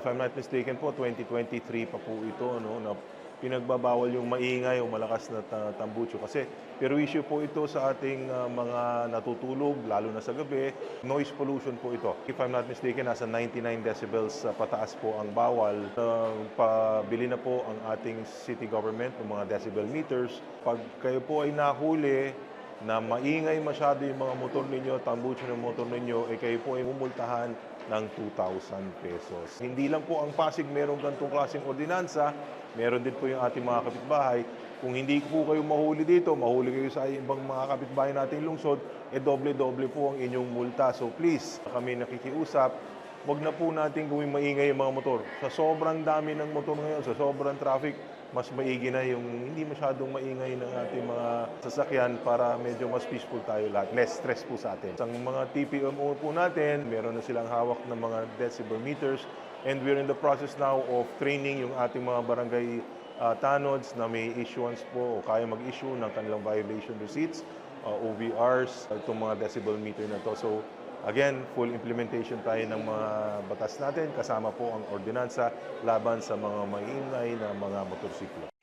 if I'm not mistaken po, 2023 pa po ito, no, na pinagbabawal yung maingay o malakas na ta- tambucho kasi perwisyo po ito sa ating ah, mga natutulog, lalo na sa gabi. Noise pollution po ito. If I'm not mistaken, nasa 99 decibels sa pataas po ang bawal. Uh, pabili na po ang ating city government ng mga decibel meters. Pag kayo po ay nahuli na maingay masyado yung mga motor ninyo, tambucho ng motor ninyo, eh kayo po ay mumultahan ng 2,000 pesos. Hindi lang po ang Pasig merong ganitong klaseng ordinansa, meron din po yung ating mga kapitbahay. Kung hindi po kayo mahuli dito, mahuli kayo sa ibang mga kapitbahay nating lungsod, eh doble-doble po ang inyong multa. So please, kami nakikiusap, wag na po natin gawing maingay yung mga motor. Sa sobrang dami ng motor ngayon, sa sobrang traffic, mas maigi na yung hindi masyadong maingay ng ating mga sasakyan para medyo mas peaceful tayo lahat. Less stress po sa atin. Ang mga TPMO po natin, meron na silang hawak ng mga decibel meters and we're in the process now of training yung ating mga barangay uh, tanods na may issuance po o kaya mag-issue ng kanilang violation receipts, uh, OVRs, uh, itong mga decibel meter na to. So Again, full implementation tayo ng mga batas natin kasama po ang ordinansa laban sa mga maingay na mga motorsiklo.